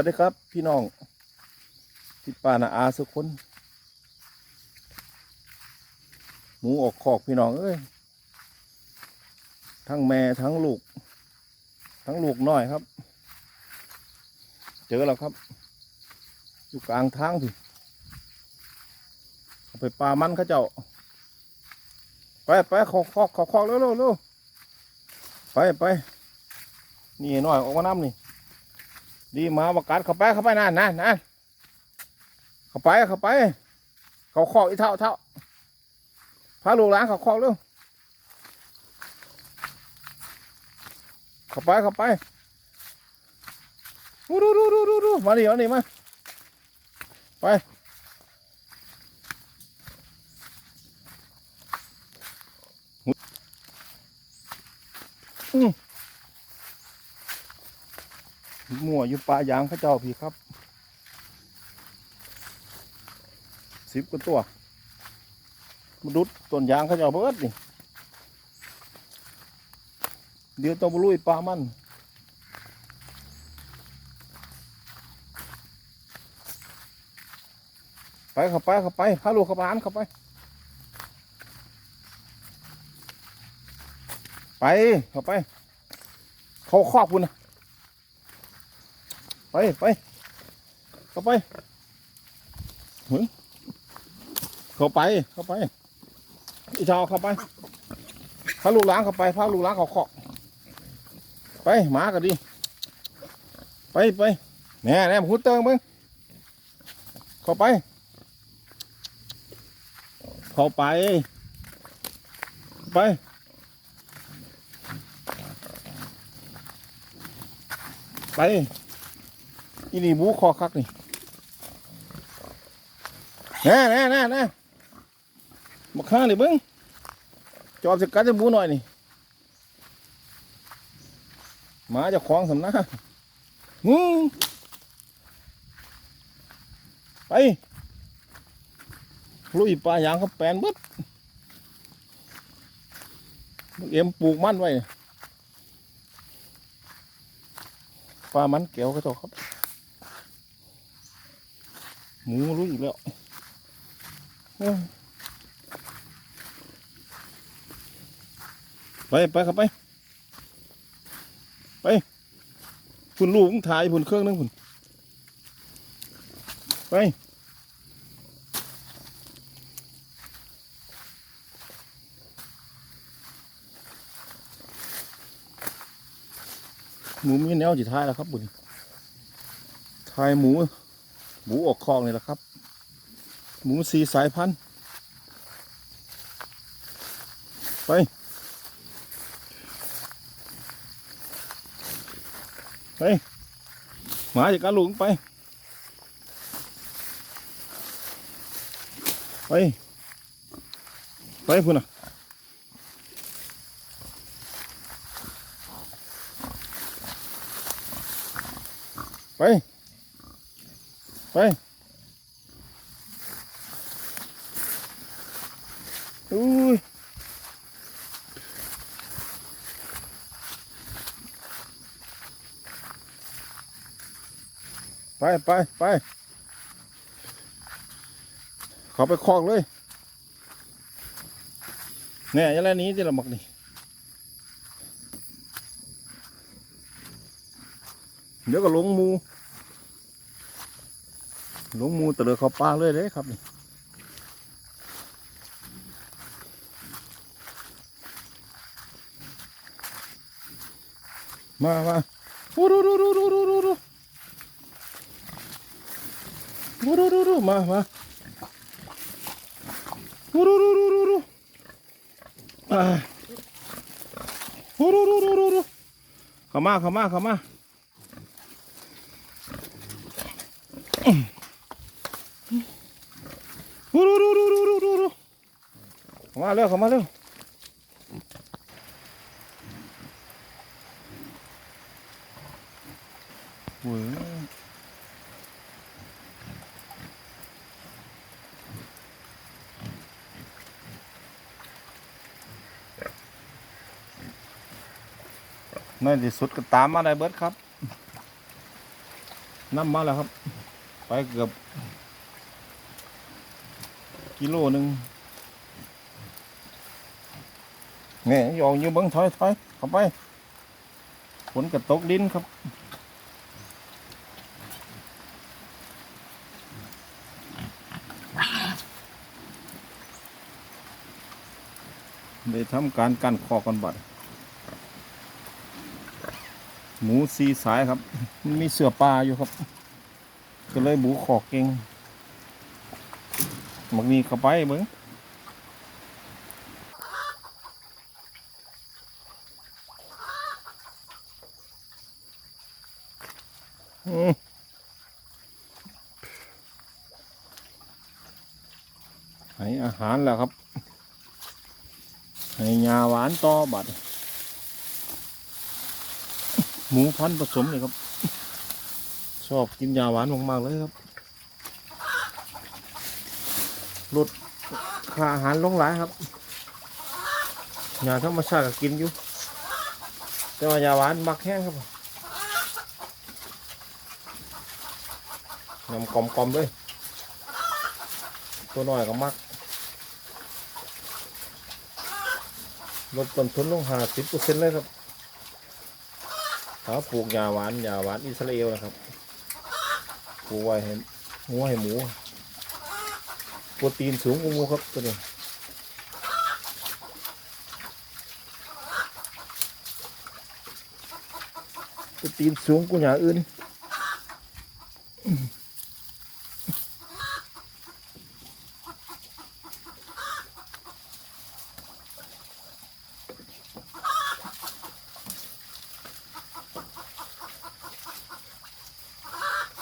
วัสดีครับ พี่น้องพี่ป้านาอาสุคนหมูออกคอกพี่น้องเอ้ยทั้งแม่ทั้งลูก ทั้งลูกน้อยครับ เจอแล้วครับ อยู่กลางทางพี่ไปปลามันเขาเจ้า ไปไปขอกขอกขอกขอกเร็วเร็วเร็วไปไปนี่น้อยออกมาน้ำนี่ ดีมาประกาศเข้าไปเข้าไปนั่นนั่นนั่นเข้าไปเข้าไป เขาคอกอีเท่าเท่าพาลูกหลานเขาคอกเร็วเข้าไปเข้าไปดูดูดูดูดูดูมาดิมาดิมาไปอืม มั่วอยู่ป่ายางข้าเจ้าพี่ครับสิบกว่าตัวมาดุดต้นยางข้าเจ้าเบิดนี่เดี๋ยวต้องไปลุยปลามันไปเข้าไปเข้าไปพาลูกเข้าไปอ่านเข้าไป ไปเข้าไป เขาครอบคุณนะ ไปไปเข้าไปหึเข้าไปเข้าไปอีชาวเข้าไปพาลูกหล้างเข้าไปพาลูกหล้างเขาเคาะไปหมากันดิไปไปแน่แน่หูเติงมึงเข้าไป เข้าไป ไปไป อีนี่บูคอคักนี่แน่แน่แน่แน่มาข้างเลยเบิ้งจอบจะกัดจะบูหน่อยนี่หมาจะคล้องสำนักงูไปลุยปลายางเขาแปนเบิดเอ็มปลูกมันไว้ปลามันแก้วก็เจ้าครับ หมูรู้อีกแล้วไปไปครับไป ไปพุ่นลูกถ่ายพุ่นเครื่องนึงพุ่นไปหมูมีแนวจิท้ายแล้วครับบุญทายหมู หมูอกคอกนี่แหละครับ หมูสีสายพันธุ์ ไป ไป หมาจากการหลงไป ไป ไปพุ่นอะไป ไปอุ้ยไปไปไปเขาไปคลองเลยเนี่ยยังไงนี้ที่เราหมกนี่เดี๋ยวก็ลงมู หลงมูตะเลยเขาปลาเลยเด้ครับนี่มามาดูดูดูดูดูดูดูดูดูดูดูดูมามาดูดูดูดูดูดูอ่าดูดูดูดูดูดูเข้ามาเข้ามาเข้ามา ดูดูดูดูดูดูดูเข้า มาเร็วเข้ามาเร็วโอ้ยในที่สุดก็ตามมาได้เบิดครับน้ำมาแล้วครับ ไปเกือบ กิโลหนึ่ง เนี่ยยองอยู่เบิ้งถอยถอยเข้าไปฝนกระตกดินครับได้ทำการกันคอกันบัดหมูสีสายครับ มีเสือปลาอยู่ครับ ก็เลยหมูขอกเก่งมักมีเข้าไปเบิ้ง ให้อาหารแล้วครับ ให้ยาหวานต่อบัดหมูพันผสมเลยครับ ชอบกินยาหวานมากๆเลยครับลดค่าอาหารลงหลายครับยาธรรมชาติก็กินอยู่ แต่ว่ายาหวานมักแห้งครับ นำกลมๆเลยตัวน้อยก็มักลดต้นทุนลงหาสิบเปอร์เซ็นต์เลยครับเขาปลูกยาหวานยาหวานอิสราเอลนะครับปลูกไว้ให้หัวให้หมู โปรตีนสูงกว่าหมูครับตัวนี้โปรตีนสูงกว่าอย่างอื่น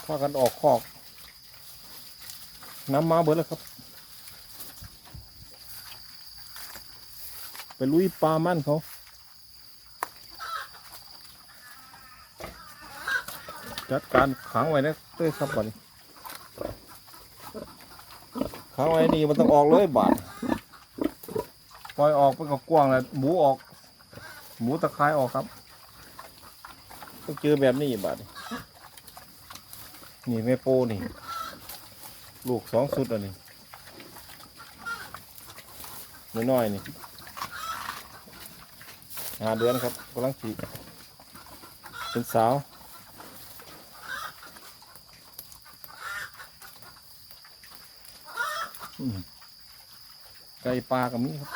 พากันออกคอก น้ำมาเบิดแล้วครับ ไปลุยปลามั่นเขาจัดการขังไว้นะด้วยครับบัดขังไว้นี่มันต้องออกเลยบาดปล่อยออกไปกับกว้างแหล้วหมูออก หมูตะไคร้ออกครับต้องเจอแบบนี้บาดนี นี่แม่โปนี่ ลูกสองสุดอันนี้น้อยๆนี่หาเดือนครับกำลังจีเป็นสาวไก่ปลากับนี้ครับ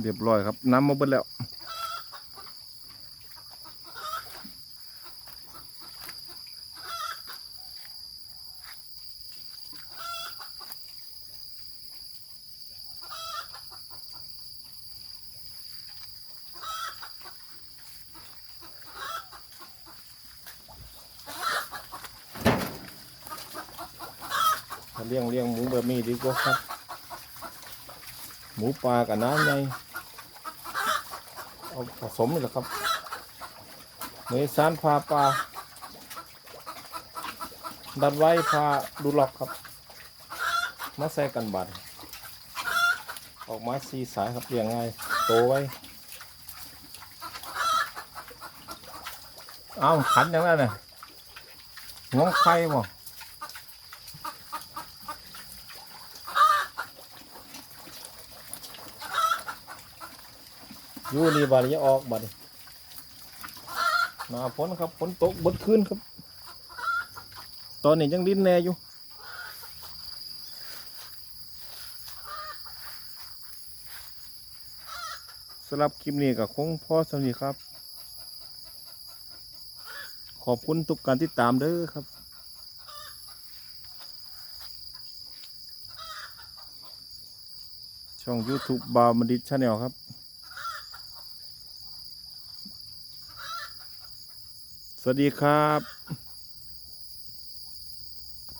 เรียบร้อยครับ น้ำมาเบิดแล้ว ลี้ยงเลี้ยงหมูแบบนี้ดีกว่าครับ หมูปลากับน้ำไงเอาผสมนี่แหละครับเนยสานพาปลาดัดไว้พาดูหลอกครับ มาใส่กันบัดออกมาสีสายครับเลี้ยงง่ายโตไว้เอาขันอย่างนั้นน่ะงงไข่บ่ ยู่นี่บาดนี้ออกบาดนี้นาฝนครับฝนตกบดคืนครับ ตอนนี้ยังดินแน่อยู่สำหรับคลิปนี้ก็คงพ่อสำนีครับ ขอบคุณทุกการติดตามเด้อครับช่อง YouTube บาวมดิชชาแนลครับ สวัสดีครับ